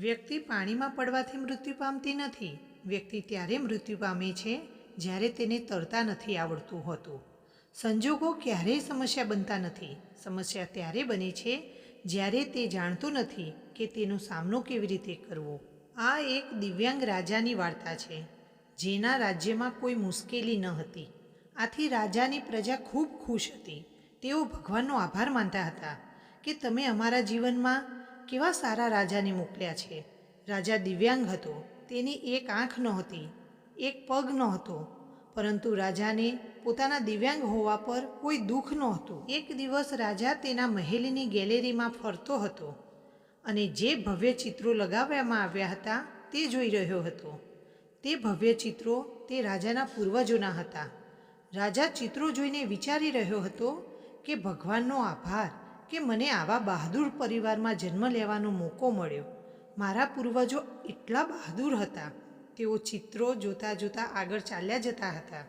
વ્યક્તિ પાણીમાં પડવાથી મૃત્યુ પામતી નથી. વ્યક્તિ ત્યારે મૃત્યુ પામે છે જ્યારે તેને તરતા નથી આવડતું હોતું. સંજોગો ક્યારેય સમસ્યા બનતા નથી. સમસ્યા ત્યારે બને છે જ્યારે તે જાણતું નથી કે તેનો સામનો કેવી રીતે કરવો. આ એક દિવ્યાંગ રાજાની વાર્તા છે, જેના રાજ્યમાં કોઈ મુશ્કેલી ન હતી. આથી રાજાની પ્રજા ખૂબ ખુશ હતી. તેઓ ભગવાનનો આભાર માનતા હતા કે તમે અમારા જીવનમાં કેવા સારા રાજાને મોકલ્યા છે? રાજા દિવ્યાંગ હતો. તેની એક આંખ નહોતી, એક પગ નહોતો. પરંતુ રાજાને પોતાના દિવ્યાંગ હોવા પર કોઈ દુઃખ નહોતું. એક દિવસ રાજા તેના મહેલની ગેલેરીમાં ફરતો હતો અને જે ભવ્ય ચિત્રો લગાવવામાં આવ્યા હતા તે જોઈ રહ્યો હતો. તે ભવ્ય ચિત્રો તે રાજાના પૂર્વજોના હતા. રાજા ચિત્રો જોઈને વિચારી રહ્યો હતો કે ભગવાનનો આભાર કે મને આવા બહાદુર પરિવારમાં જન્મ લેવાનો મોકો મળ્યો. મારા પૂર્વજો એટલા બહાદુર હતા. તેઓ ચિત્રો જોતા જોતા આગળ ચાલ્યા જતા હતા.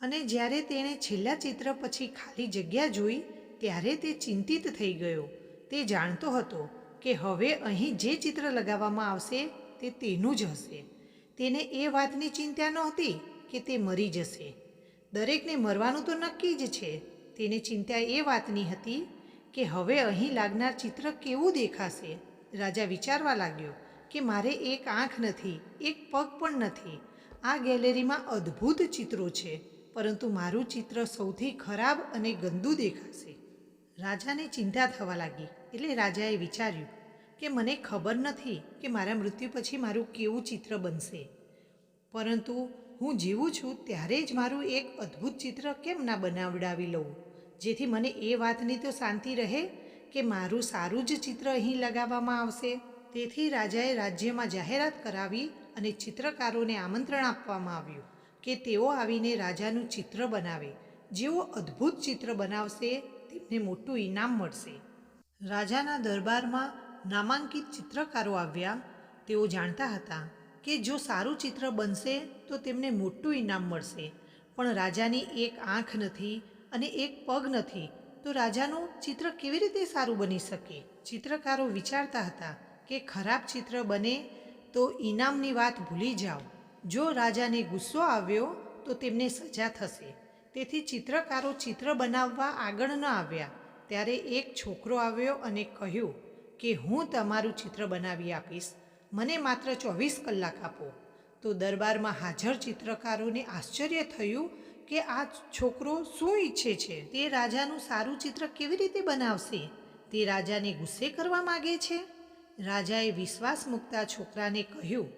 અને જ્યારે તેણે છેલ્લા ચિત્ર પછી ખાલી જગ્યા જોઈ, ત્યારે તે ચિંતિત થઈ ગયો. તે જાણતો હતો કે હવે અહીં જે ચિત્ર લગાવવામાં આવશે, તે તેનું જ હશે. તેને એ વાતની ચિંતા નહોતી કે તે મરી જશે. દરેકને મરવાનું તો નક્કી જ છે. તેને ચિંતા એ વાતની હતી કે હવે અહીં લાગનાર ચિત્ર કેવું દેખાશે? રાજા વિચારવા લાગ્યો કે મારે એક આંખ નથી, એક પગ પણ નથી. આ ગેલેરીમાં અદ્ભુત ચિત્રો છે, પરંતુ મારું ચિત્ર સૌથી ખરાબ અને ગંદુ દેખાશે. રાજાને ચિંતા થવા લાગી, એટલે રાજાએ વિચાર્યું કે મને ખબર નથી કે મારા મૃત્યુ પછી મારું કેવું ચિત્ર બનશે. પરંતુ હું જીવું છું ત્યારે જ મારું એક અદ્ભુત ચિત્ર કેમ ના બનાવડાવી લઉં? જેથી મને એ વાતની તો શાંતિ રહે કે મારું સારું જ ચિત્ર અહીં લગાવવામાં આવશે. તેથી રાજાએ રાજ્યમાં જાહેરાત કરાવી અને ચિત્રકારોને આમંત્રણ આપવામાં આવ્યું કે તેઓ આવીને રાજાનું ચિત્ર બનાવે. જેઓ અદ્ભુત ચિત્ર બનાવશે, તેમને મોટું ઇનામ મળશે. રાજાના દરબારમાં નામાંકિત ચિત્રકારો આવ્યા. તેઓ જાણતા હતા કે જો સારું ચિત્ર બનશે, તો તેમને મોટું ઇનામ મળશે. પણ રાજાની એક આંખ નથી અને એક પગ નથી, તો રાજાનું ચિત્ર કેવી રીતે સારું બની શકે? ચિત્રકારો વિચારતા હતા કે ખરાબ ચિત્ર બને તો ઇનામની વાત ભૂલી જાઓ. જો રાજાને ગુસ્સો આવ્યો, તો તેમને સજા થશે. તેથી ચિત્રકારો ચિત્ર બનાવવા આગળ ન આવ્યા. ત્યારે એક છોકરો આવ્યો અને કહ્યું કે, હું તમારું ચિત્ર બનાવી આપીશ. મને માત્ર ચોવીસ કલાક આપો. તો દરબારમાં હાજર ચિત્રકારોને આશ્ચર્ય થયું કે આ છોકરો શું ઈચ્છે છે? તે રાજાનું સારું ચિત્ર કેવી રીતે બનાવશે? તે રાજાને ગુસ્સે કરવા માગે છે? રાજાએ વિશ્વાસ મૂકતા છોકરાને કહ્યું,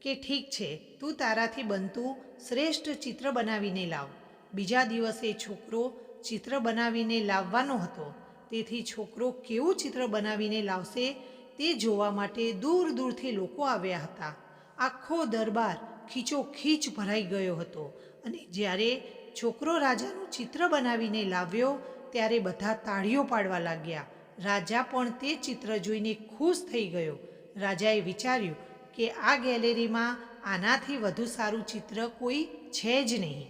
કે ઠીક છે, તું તારાથી બનતું શ્રેષ્ઠ ચિત્ર બનાવીને લાવ. બીજા દિવસે છોકરો ચિત્ર બનાવીને લાવવાનો હતો. તેથી છોકરો કેવું ચિત્ર બનાવીને લાવશે તે જોવા માટે દૂર દૂરથી લોકો આવ્યા હતા. આખો દરબાર ખીચોખીચ ભરાઈ ગયો હતો. અને જ્યારે છોકરો રાજાનું ચિત્ર બનાવીને લાવ્યો, ત્યારે બધા તાળીઓ પાડવા લાગ્યા. રાજા પણ તે ચિત્ર જોઈને ખુશ થઈ ગયો. રાજાએ વિચાર્યું કે આ ગેલેરીમાં આનાથી વધુ સારું ચિત્ર કોઈ છે જ નહીં.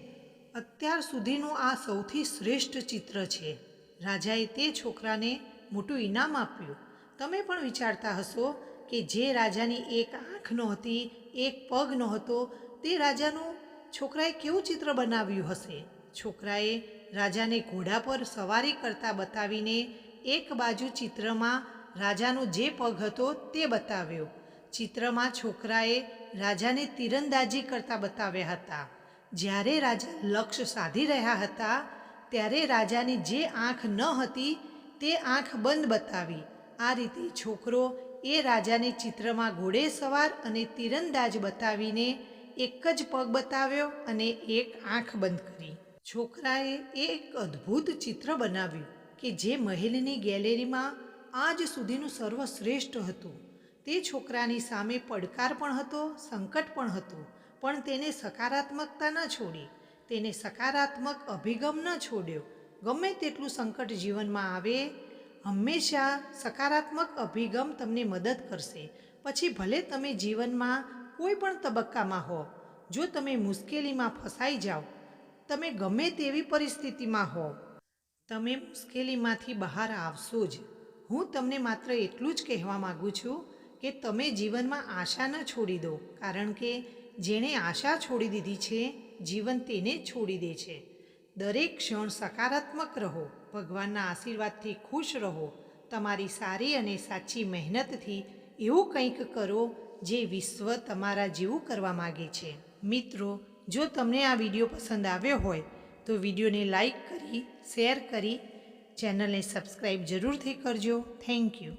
અત્યાર સુધીનું આ સૌથી શ્રેષ્ઠ ચિત્ર છે. રાજાએ તે છોકરાને મોટું ઇનામ આપ્યું. તમે પણ વિચારતા હશો કે જે રાજાની એક આંખ નહોતી, એક પગ નહોતો, તે રાજાનું છોકરાએ કેવું ચિત્ર બનાવ્યું હશે? છોકરાએ રાજાને ઘોડા પર સવારી કરતા બતાવીને એક બાજુ ચિત્રમાં રાજાનો જે પગ હતો તે બતાવ્યો. ચિત્રમાં છોકરાએ રાજાને તીરંદાજી કરતા બતાવ્યા હતા. જ્યારે રાજા લક્ષ્ય સાધી રહ્યા હતા, ત્યારે રાજાની જે આંખ ન હતી તે આંખ બંધ બતાવી. આ રીતે છોકરો એ રાજાને ચિત્રમાં ઘોડે સવાર અને તીરંદાજ બતાવીને એક જ પગ બતાવ્યો અને એક આંખ બંધ કરી. છોકરાએ એક અદ્ભુત ચિત્ર બનાવ્યું કે જે મહેલની ગેલેરીમાં આજ સુધીનું સર્વશ્રેષ્ઠ હતું. તે છોકરાની સામે પડકાર પણ હતો, સંકટ પણ હતું, પણ તેને સકારાત્મકતા ન છોડી. તેને સકારાત્મક અભિગમ ન છોડ્યો. ગમે તેટલું સંકટ જીવનમાં આવે, હંમેશા સકારાત્મક અભિગમ તમને મદદ કરશે. પછી ભલે તમે જીવનમાં કોઈ પણ તબક્કામાં હો, જો તમે મુશ્કેલીમાં ફસાઈ જાઓ, તમે ગમે તેવી પરિસ્થિતિમાં હો, તમે મુશ્કેલીમાંથી બહાર આવશો જ. હું તમને માત્ર એટલું જ કહેવા માગું છું કે તમે જીવનમાં આશા ન છોડી દો, કારણ કે જેણે આશા છોડી દીધી છે, જીવન તેને છોડી દે છે. દરેક ક્ષણ સકારાત્મક રહો, ભગવાનના આશીર્વાદથી ખુશ રહો, તમારી સારી અને સાચી મહેનતથી એવું કંઈક કરો જે વિશ્વ તમારા જેવું કરવા માગે છે. મિત્રો, જો તમને આ વીડિયો પસંદ આવ્યો હોય, તો વિડીયોને લાઈક કરી, શેર કરી, ચેનલને સબસ્ક્રાઈબ જરૂરથી કરજો. Thank you.